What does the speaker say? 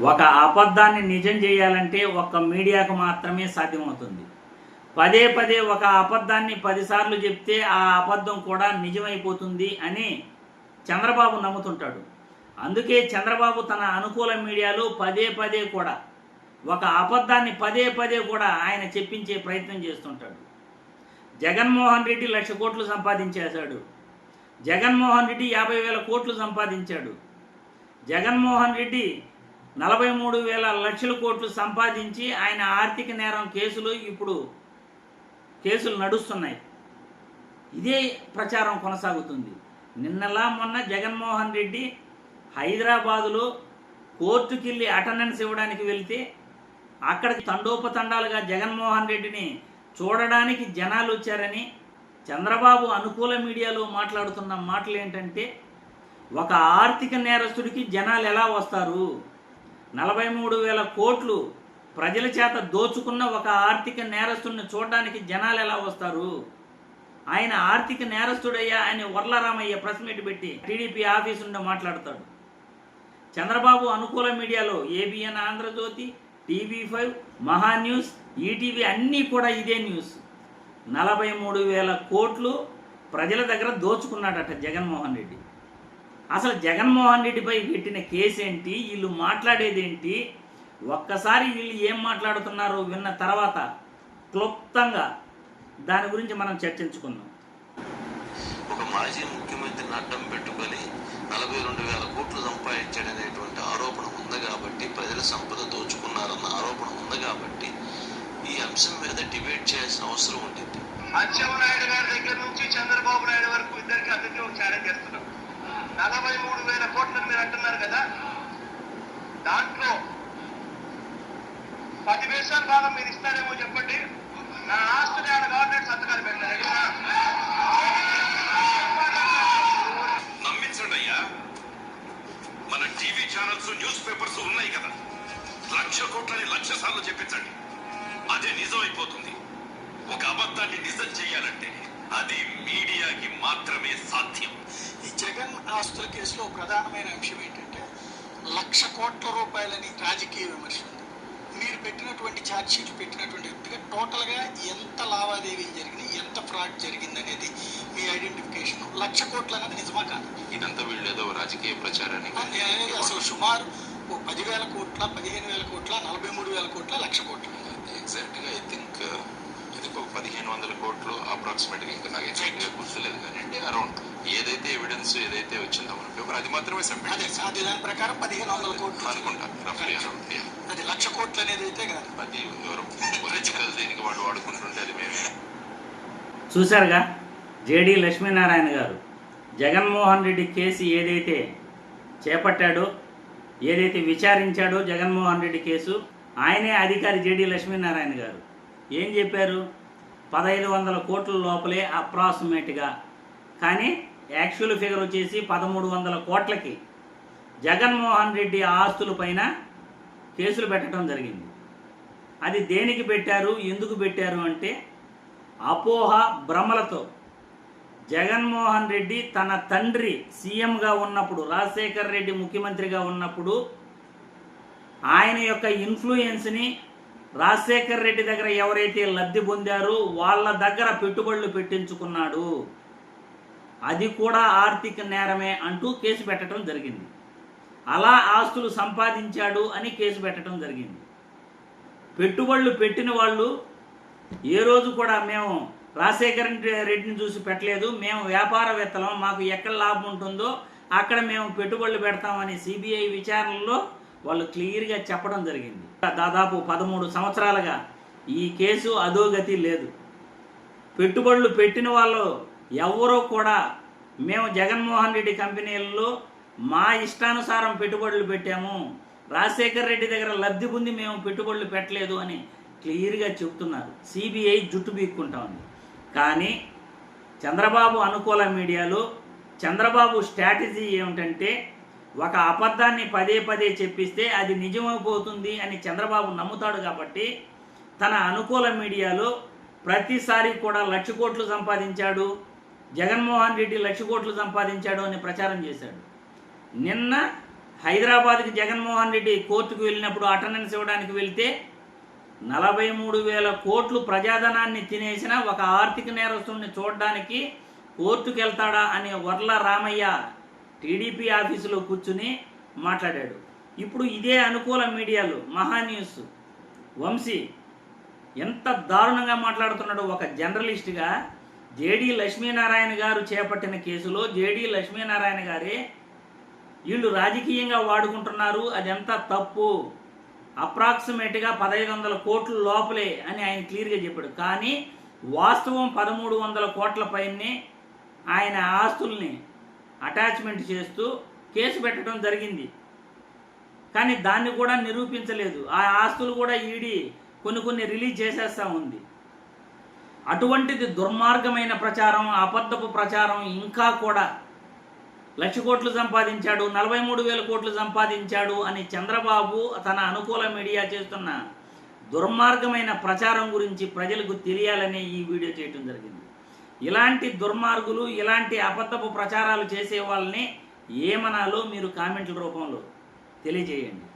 ఒక అబద్ధాన్ని నిజం చేయాలంటే ఒక్క మీడియాకు మాత్రమే సాధ్యమవుతుంది. పదే పదే ఒక అబద్ధాన్ని పదిసార్లు చెప్తే ఆ అబద్ధం కూడా నిజమైపోతుంది అని చంద్రబాబు నమ్ముతుంటాడు. అందుకే చంద్రబాబు తన అనుకూల మీడియాలో పదే పదే కూడా ఒక అబద్ధాన్ని పదే పదే కూడా ఆయన చెప్పించే ప్రయత్నం చేస్తుంటాడు. జగన్మోహన్ రెడ్డి లక్ష కోట్లు సంపాదించేశాడు. జగన్మోహన్ రెడ్డి యాభై వేల కోట్లు సంపాదించాడు. జగన్మోహన్ రెడ్డి నలభై మూడు వేల లక్షల కోట్లు సంపాదించి ఆయన ఆర్థిక నేరం కేసులు ఇప్పుడు కేసులు నడుస్తున్నాయి. ఇదే ప్రచారం కొనసాగుతుంది. నిన్నలా మొన్న జగన్మోహన్ రెడ్డి హైదరాబాదులో కోర్టుకెళ్ళి అటెండెన్స్ ఇవ్వడానికి వెళ్తే అక్కడ తండోపతండాలుగా జగన్మోహన్ రెడ్డిని చూడడానికి జనాలు వచ్చారని చంద్రబాబు అనుకూల మీడియాలో మాట్లాడుతున్న మాటలు ఏంటంటే ఒక ఆర్థిక నేరస్తుడికి జనాలు ఎలా వస్తారు? నలభై మూడు వేల కోట్లు ప్రజల చేత దోచుకున్న ఒక ఆర్థిక నేరస్తుడిని చూడడానికి జనాలు ఎలా వస్తారు? ఆయన ఆర్థిక నేరస్తుడయ్యా అని వర్లరామయ్య ప్రెస్ మీట్ పెట్టి టీడీపీ ఆఫీస్ నుండి మాట్లాడతాడు. చంద్రబాబు అనుకూల మీడియాలో ABN Andhra Jyothi TV five Maha news ETV అన్నీ కూడా ఇదే న్యూస్. నలభై మూడు వేల కోట్లు ప్రజల దగ్గర దోచుకున్నాడట జగన్మోహన్ రెడ్డి. అసలు జగన్మోహన్ రెడ్డిపై పెట్టిన కేసు ఏంటి వీళ్ళు మాట్లాడేదేంటి? ఒక్కసారి వీళ్ళు ఏం మాట్లాడుతున్నారో విన్న తర్వాత క్లుప్తంగా దాని గురించి మనం చర్చించుకుందాం. ఒక మాజీ ముఖ్యమంత్రిని అడ్డం పెట్టుకొని నలభై రెండు వేల కోట్లు సంపాదించాడనేటువంటి ఆరోపణ ఉంది కాబట్టి ప్రజల సంపద దోచుకున్నారన్న ఆరోపణ ఉంది కాబట్టి ఈ అంశం మీద డిబేట్ చేయాల్సిన అవసరం ఉండింది. అచ్చెన్నాయుడు గారి దగ్గర నుంచి చంద్రబాబు నాయుడు వరకు ఇద్దరికి అందరికీ ఒక ఛాలెంజ్ చేస్తున్నాం. నలభై మూడు వేల కోట్లని మీరు అంటున్నారు కదా? దాంట్లో పది వేషాల భాగం మీరు ఇస్తారేమో చెప్పండి. నా ఆస్తుని ఆడ గవర్నమెంట్ సంతకాలు పెట్టారు నమ్మించండి అయ్యా. మన టీవీ ఛానల్స్ న్యూస్ పేపర్స్ ఉన్నాయి కదా. లక్ష కోట్లని లక్ష సార్లు చెప్పించండి. అదే నిజం అయిపోతుంది ఒక అబద్ధాన్ని నిజం చేయాలంటే అది మీడియాకి మాత్రమే సాధ్యం. ఈ జగన్ ఆస్తుల కేసులో ప్రధానమైన అంశం ఏంటంటే లక్ష కోట్ల రూపాయలని రాజకీయ విమర్శ ఉంది మీరు పెట్టినటువంటి ఛార్జ్ షీట్ పెట్టినటువంటి వ్యక్తిగా టోటల్గా ఎంత లావాదేవీలు జరిగినాయి ఎంత ఫ్రాడ్ జరిగింది అనేది మీ ఐడెంటిఫికేషన్ లక్ష కోట్ల అనేది నిజమా కాదు? ఇదంతా వీళ్ళు ఏదో రాజకీయ ప్రచారానికి అనేది అసలు సుమారు ఓ పదివేల కోట్ల పదిహేను వేల కోట్ల నలభై మూడు వేల కోట్ల లక్ష కోట్ల. ఎగ్జాక్ట్గా ఐ థింక్ ఒక పదిహేను వందల కోట్లు అప్రాక్సిమేట్గా ఇంకా నాకు ఎగ్జాక్ట్గా గుర్తులేదు కానీ అంటే అరౌండ్ ఏదైతే ఎవిడెన్స్ ఏదైతే వచ్చిందో మన పేపర్ అది మాత్రమే సబ్మిట్ అది దాని ప్రకారం పదిహేను వందల కోట్లు అనుకుంటా రఫ్లీ అరౌండ్ అది లక్ష కోట్లు అనేది అయితే కాదు. అది ఎవరు పొలిటికల్ దీనికి వాళ్ళు వాడుకుంటుంటే అది మేమే. చూశారుగా జేడి లక్ష్మీనారాయణ గారు జగన్మోహన్ రెడ్డి కేసు ఏదైతే చేపట్టాడో ఏదైతే విచారించాడో జగన్మోహన్ రెడ్డి కేసు ఆయనే అధికారి జేడి లక్ష్మీనారాయణ గారు. ఏం చెప్పారు? పదహైదు వందల కోట్ల లోపలే అప్రాక్సిమేట్గా. కానీ యాక్చువల్ ఫిగర్ వచ్చేసి పదమూడు వందల కోట్లకి జగన్మోహన్ రెడ్డి ఆస్తుల పైన కేసులు పెట్టడం జరిగింది. అది దేనికి పెట్టారు? ఎందుకు పెట్టారు అంటే అపోహ భ్రమలతో. జగన్మోహన్ రెడ్డి తన తండ్రి సీఎంగా ఉన్నప్పుడు రాజశేఖర్ రెడ్డి ముఖ్యమంత్రిగా ఉన్నప్పుడు ఆయన యొక్క ఇన్ఫ్లుయెన్స్ని రాజశేఖర్ రెడ్డి దగ్గర ఎవరైతే లబ్ధి పొందారో వాళ్ళ దగ్గర పెట్టుబడులు పెట్టించుకున్నాడు. అది కూడా ఆర్థిక నేరమే అంటూ కేసు పెట్టడం జరిగింది. అలా ఆస్తులు సంపాదించాడు అని కేసు పెట్టడం జరిగింది. పెట్టుబడులు పెట్టిన వాళ్ళు ఏ రోజు కూడా మేము రాజశేఖర రెడ్డిని చూసి పెట్టలేదు. మేము వ్యాపారవేత్తలం మాకు ఎక్కడ లాభం ఉంటుందో అక్కడ మేము పెట్టుబడులు పెడతామని సిబిఐ విచారణలో వాళ్ళు క్లియర్గా చెప్పడం జరిగింది. దాదాపు పదమూడు సంవత్సరాలుగా ఈ కేసు అధోగతి లేదు. పెట్టుబడులు పెట్టిన వాళ్ళు ఎవరో కూడా మేము జగన్మోహన్ రెడ్డి కంపెనీలలో మా ఇష్టానుసారం పెట్టుబడులు పెట్టాము. రాజశేఖర్ రెడ్డి దగ్గర లబ్ధి పొంది మేము పెట్టుబడులు పెట్టలేదు అని క్లియర్గా చెప్తున్నారు. సిబిఐ జుట్టు బీక్కుంటా ఉంది. కానీ చంద్రబాబు అనుకూల మీడియాలో చంద్రబాబు స్ట్రాటజీ ఏమిటంటే ఒక అబద్ధాన్ని పదే పదే చెప్పిస్తే అది నిజమైపోతుంది అని చంద్రబాబు నమ్ముతాడు కాబట్టి తన అనుకూల మీడియాలో ప్రతిసారి కూడా లక్ష కోట్లు సంపాదించాడు జగన్మోహన్ రెడ్డి లక్ష కోట్లు సంపాదించాడు అని ప్రచారం చేశాడు. నిన్న హైదరాబాద్కి జగన్మోహన్ రెడ్డి కోర్టుకు వెళ్ళినప్పుడు అటెండెన్స్ ఇవ్వడానికి వెళ్తే నలభై మూడు వేల కోట్లు ప్రజాధనాన్ని తినేసిన ఒక ఆర్థిక నేరస్తుడిని చూడడానికి కోర్టుకు వెళ్తాడా అని వర్ల రామయ్య టీడీపీ ఆఫీసులో కూర్చుని మాట్లాడాడు. ఇప్పుడు ఇదే అనుకూల మీడియాలు మహాన్యూస్ వంశీ ఎంత దారుణంగా మాట్లాడుతున్నాడు ఒక జర్నలిస్ట్గా. జేడి లక్ష్మీనారాయణ గారు చేపట్టిన కేసులో జేడి లక్ష్మీనారాయణ గారే వీళ్ళు రాజకీయంగా వాడుకుంటున్నారు అదెంత తప్పు. అప్రాక్సిమేట్గా పదహైదు వందల కోట్ల లోపలే అని ఆయన క్లియర్గా చెప్పాడు. కానీ వాస్తవం పదమూడు వందల కోట్ల పైనే ఆయన ఆస్తుల్ని అటాచ్మెంట్ చేస్తూ కేసు పెట్టడం జరిగింది. కానీ దాన్ని కూడా నిరూపించలేదు. ఆ ఆస్తులు కూడా ఈడీ కొన్ని కొన్ని రిలీజ్ చేసేస్తూ ఉంది. అటువంటిది దుర్మార్గమైన ప్రచారం అబద్ధపు ప్రచారం ఇంకా కూడా లక్ష కోట్లు సంపాదించాడు నలభై మూడు వేల కోట్లు సంపాదించాడు అని చంద్రబాబు తన అనుకూల మీడియా చేస్తున్న దుర్మార్గమైన ప్రచారం గురించి ప్రజలకు తెలియాలనే ఈ వీడియో చేయటం జరిగింది. ఇలాంటి దుర్మార్గులు ఇలాంటి అబద్ధపు ప్రచారాలు చేసే వాళ్ళని ఏమనాలో మీరు కామెంట్ల రూపంలో తెలియజేయండి.